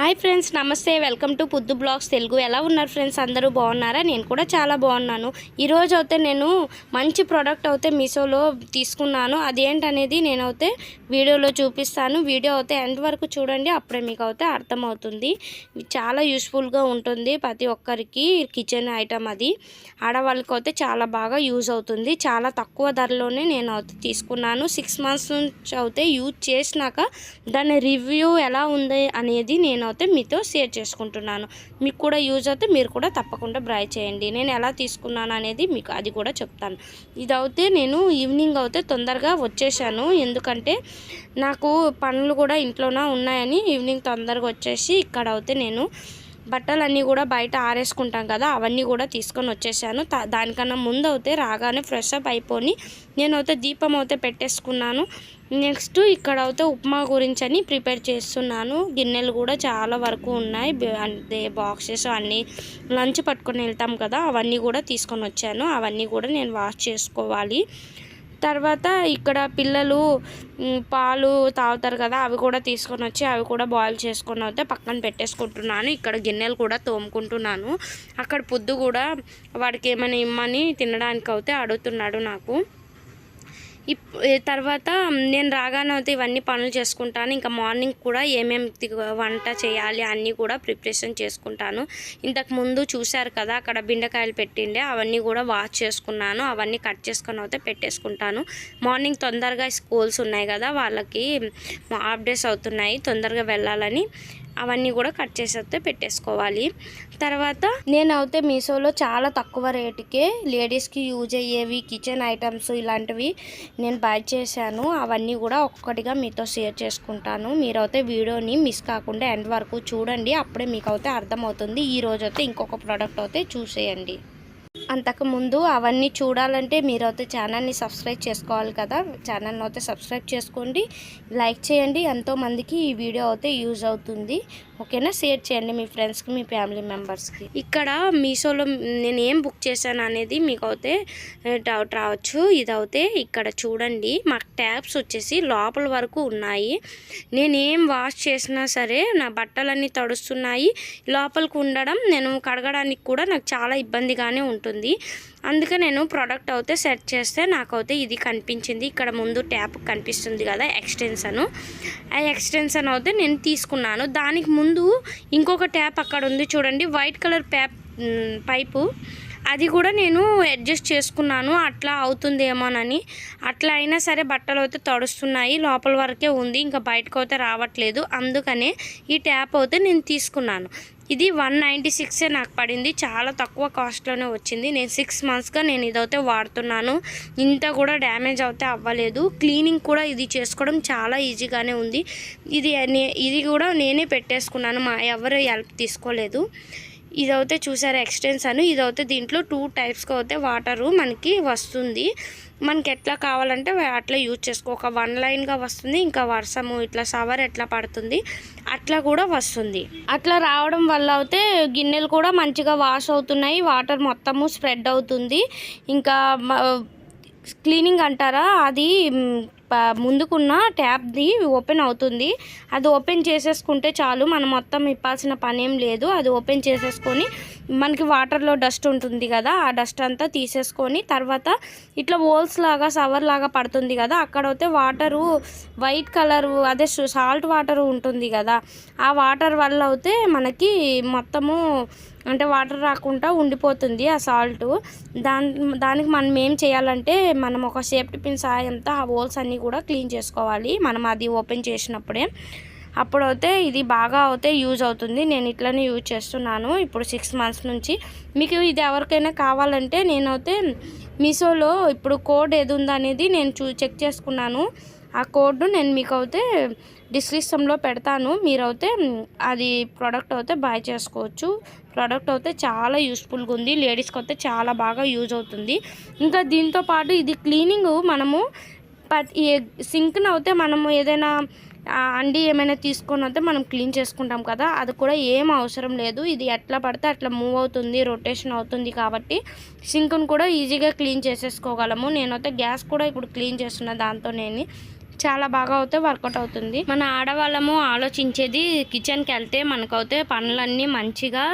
Hi friends నమస్తే. Welcome to Puddu blogs Telugu. ఎలా ఉన్నారు ఫ్రెండ్స్? అందరూ బాగున్నారా? నేను కూడా చాలా బాగున్నాను. ఈరోజు అయితే నేను మంచి ప్రోడక్ట్ అయితే మీషోలో తీసుకున్నాను. అదేంటనేది నేనైతే వీడియోలో చూపిస్తాను. వీడియో అయితే ఎండ్ వరకు చూడండి అప్పుడే మీకు అయితే అర్థమవుతుంది. చాలా యూస్ఫుల్గా ఉంటుంది ప్రతి ఒక్కరికి కిచెన్ ఐటమ్ అది. ఆడవాళ్ళకి అయితే చాలా బాగా యూజ్ అవుతుంది. చాలా తక్కువ ధరలోనే నేను అయితే తీసుకున్నాను. సిక్స్ మంత్స్ నుంచి అయితే యూజ్ చేసినాక దాని రివ్యూ ఎలా ఉంది అనేది నేను అయితే మీతో షేర్ చేసుకుంటున్నాను. మీకు కూడా యూజ్ అయితే మీరు కూడా తప్పకుండా బ్రై చేయండి. నేను ఎలా తీసుకున్నాను అనేది మీకు అది కూడా చెప్తాను. ఇది అయితే నేను ఈవినింగ్ అయితే తొందరగా వచ్చేసాను. ఎందుకంటే నాకు పనులు కూడా ఇంట్లోనే ఉన్నాయని ఈవినింగ్ తొందరగా వచ్చేసి ఇక్కడ అయితే నేను బట్టలన్నీ కూడా బయట ఆరేసుకుంటాం కదా అవన్నీ కూడా తీసుకొని వచ్చేసాను. దానికన్నా ముందు అయితే రాగానే ఫ్రెష్ అప్ అయిపోయి నేనైతే దీపం అయితే పెట్టేసుకున్నాను. నెక్స్ట్ ఇక్కడ అయితే ఉప్మా గురించి అని ప్రిపేర్ చేస్తున్నాను. గిన్నెలు కూడా చాలా వరకు ఉన్నాయి. అంటే బాక్సెస్ అన్నీ లంచ్ పట్టుకొని వెళ్తాం కదా అవన్నీ కూడా తీసుకొని వచ్చాను. అవన్నీ కూడా నేను వాష్ చేసుకోవాలి. తర్వాత ఇక్కడ పిల్లలు పాలు తాగుతారు కదా అవి కూడా తీసుకొని వచ్చి అవి కూడా బాయిల్ చేసుకొని అయితే పక్కన పెట్టేసుకుంటున్నాను. ఇక్కడ గిన్నెలు కూడా తోముకుంటున్నాను. అక్కడ పొద్దు కూడా వాడికి ఏమైనా ఇమ్మని తినడానికి అయితే అడుగుతున్నాడు నాకు. తర్వాత నేను రాగానే అయితే ఇవన్నీ పనులు చేసుకుంటాను. ఇంకా మార్నింగ్ కూడా ఏమేమి వంట చేయాలి అన్నీ కూడా ప్రిపరేషన్ చేసుకుంటాను. ఇంతకు ముందు చూశారు కదా అక్కడ బెండకాయలు పెట్టిండే అవన్నీ కూడా వాష్ చేసుకున్నాను. అవన్నీ కట్ చేసుకొని అయితే పెట్టేసుకుంటాను. మార్నింగ్ తొందరగా స్కూల్స్ ఉన్నాయి కదా వాళ్ళకి హాఫ్ డేస్ అవుతున్నాయి తొందరగా వెళ్ళాలని అవన్నీ కూడా కట్ చేసి అయితే పెట్టేసుకోవాలి. తర్వాత నేనైతే మీషోలో చాలా తక్కువ రేటుకే లేడీస్కి యూజ్ అయ్యేవి కిచెన్ ఐటమ్స్ ఇలాంటివి నేను బై చేశాను. అవన్నీ కూడా ఒక్కొక్కటిగా మీతో షేర్ చేసుకుంటాను. మీరైతే వీడియోని మిస్ కాకుండా ఎండ్ వరకు చూడండి. అప్పుడే మీకు అయితే అర్థమవుతుంది. ఈ అయితే ఇంకొక ప్రోడక్ట్ అయితే చూసేయండి. అంతకుముందు అవన్నీ చూడాలంటే మీరు అయితే ఛానల్ని సబ్స్క్రైబ్ చేసుకోవాలి కదా. ఛానల్ని అయితే సబ్స్క్రైబ్ చేసుకోండి. లైక్ చేయండి. ఎంతోమందికి ఈ వీడియో అయితే యూజ్ అవుతుంది. ఓకేనా? షేర్ చేయండి మీ ఫ్రెండ్స్కి మీ ఫ్యామిలీ మెంబర్స్కి. ఇక్కడ మీషోలో నేను ఏం బుక్ చేశాను అనేది మీకు అయితే డౌట్ రావచ్చు. ఇదైతే ఇక్కడ చూడండి. మాకు ట్యాబ్స్ వచ్చేసి లోపల వరకు ఉన్నాయి. నేను ఏం వాష్ చేసినా సరే నా బట్టలన్నీ తడుస్తున్నాయి. లోపలికి ఉండడం నేను కడగడానికి కూడా నాకు చాలా ఇబ్బందిగానే ఉంటుంది. అందుకే నేను ప్రోడక్ట్ అయితే సెట్ చేస్తే నాకైతే ఇది కనిపించింది. ఇక్కడ ముందు ట్యాప్ కనిపిస్తుంది కదా ఎక్స్టెన్షన్ ఆ ఎక్స్టెన్షన్ అయితే నేను తీసుకున్నాను. దానికి ముందు ఇంకొక ట్యాప్ అక్కడ ఉంది చూడండి. వైట్ కలర్ ప్యాప్ పైపు అది కూడా నేను అడ్జస్ట్ చేసుకున్నాను. అట్లా అవుతుందేమోనని. అట్లా అయినా సరే బట్టలు అయితే తడుస్తున్నాయి. లోపల వరకే ఉంది. ఇంకా బయటకు అయితే రావట్లేదు. అందుకనే ఈ ట్యాప్ అయితే నేను తీసుకున్నాను. ఇది వన్ నైంటీ సిక్సే నాకు పడింది. చాలా తక్కువ కాస్ట్లోనే వచ్చింది. నేను సిక్స్ మంత్స్గా నేను ఇదైతే వాడుతున్నాను. ఇంత కూడా డ్యామేజ్ అయితే అవ్వలేదు. క్లీనింగ్ కూడా ఇది చేసుకోవడం చాలా ఈజీగానే ఉంది. ఇది నే- ఇది కూడా నేనే పెట్టేసుకున్నాను. మా ఎవరు హెల్ప్ తీసుకోలేదు. ఇదైతే చూసారా ఎక్స్టెన్షన్ ఇదైతే దీంట్లో టూ టైప్స్గా అయితే వాటరు మనకి వస్తుంది. మనకి ఎట్లా కావాలంటే అట్లా యూజ్ చేసుకో. ఒక వన్ లైన్గా వస్తుంది ఇంకా వర్షము ఇట్లా సవర్ ఎట్లా పడుతుంది అట్లా కూడా వస్తుంది. అట్లా రావడం వల్ల అయితే గిన్నెలు కూడా మంచిగా వాష్ అవుతున్నాయి వాటర్ మొత్తము స్ప్రెడ్ అవుతుంది. ఇంకా క్లీనింగ్ అంటారా అది ముందుకున్న ట్యాప్ది ఓపెన్ అవుతుంది. అది ఓపెన్ చేసేసుకుంటే చాలు మనం మొత్తం ఇప్పాల్సిన పని ఏం లేదు. అది ఓపెన్ చేసేసుకొని మనకి వాటర్లో డస్ట్ ఉంటుంది కదా ఆ డస్ట్ అంతా తీసేసుకొని తర్వాత ఇట్లా హోల్స్ లాగా సవర్ లాగా పడుతుంది కదా అక్కడ అయితే వాటరు వైట్ కలర్ అదే సాల్ట్ వాటర్ ఉంటుంది కదా ఆ వాటర్ వల్ల అయితే మనకి మొత్తము అంటే వాటర్ రాకుండా ఉండిపోతుంది ఆ సాల్ట్. దాని దానికి మనం ఏం చేయాలంటే మనం ఒక సేఫ్టీ పిన్ సాయంతో ఆ హోల్స్ అన్నీ కూడా క్లీన్ చేసుకోవాలి. మనం అది ఓపెన్ చేసినప్పుడే. అప్పుడైతే ఇది బాగా అయితే యూజ్ అవుతుంది. నేను ఇట్లనే యూజ్ చేస్తున్నాను. ఇప్పుడు సిక్స్ మంత్స్ నుంచి. మీకు ఇది ఎవరికైనా కావాలంటే నేనైతే మీషోలో ఇప్పుడు కోడ్ ఏది ఉందనేది నేను చూ చెక్ చేసుకున్నాను. ఆ కోడ్ను నేను మీకు అయితే డిస్క్రిప్షన్లో పెడతాను. మీరైతే అది ప్రోడక్ట్ అయితే బాయ్ చేసుకోవచ్చు. ప్రోడక్ట్ అయితే చాలా యూస్ఫుల్గా ఉంది. లేడీస్కి అయితే చాలా బాగా యూజ్ అవుతుంది. ఇంకా దీంతో పాటు ఇది క్లీనింగ్ మనము ప్రతి సింక్ని అయితే మనము ఏదైనా అండి ఏమైనా తీసుకొని అయితే మనం క్లీన్ చేసుకుంటాం కదా అది కూడా ఏం అవసరం లేదు. ఇది ఎట్లా పడితే అట్లా మూవ్ అవుతుంది రొటేషన్ అవుతుంది కాబట్టి సింక్ను కూడా ఈజీగా క్లీన్ చేసేసుకోగలము. నేనైతే గ్యాస్ కూడా ఇప్పుడు క్లీన్ చేస్తున్నా దాంతో నేను చాలా బాగా అయితే వర్కౌట్ అవుతుంది. మన ఆడవాళ్ళము ఆలోచించేది కిచెన్కి వెళ్తే మనకైతే పనులన్నీ మంచిగా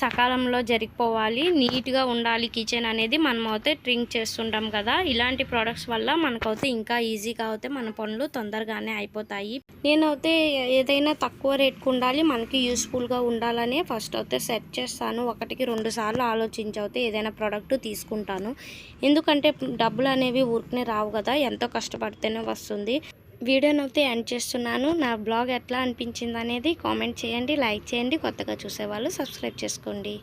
సకాలంలో జరిగిపోవాలి. నీట్గా ఉండాలి కిచెన్ అనేది మనం అయితే డ్రింక్ చేస్తుంటాం కదా. ఇలాంటి ప్రోడక్ట్స్ వల్ల మనకైతే ఇంకా ఈజీగా అయితే మన పనులు తొందరగానే అయిపోతాయి. నేనైతే ఏదైనా తక్కువ రేట్కి ఉండాలి మనకి యూస్ఫుల్గా ఉండాలని ఫస్ట్ అయితే సెట్ చేస్తాను. ఒకటికి రెండు సార్లు ఆలోచించి అయితే ఏదైనా ప్రోడక్ట్ తీసుకుంటాను. ఎందుకంటే డబ్బులు అనేవి ఊరికనే రావు కదా. ఎంతో కష్టపడితేనే వస్తుంది. వీడియోని అయితే ఎండ్ చేస్తున్నాను. నా బ్లాగ్ ఎట్లా అనిపించింది అనేది కామెంట్ చేయండి లైక్ చేయండి కొత్తగా చూసేవాళ్ళు సబ్స్క్రైబ్ చేసుకోండి.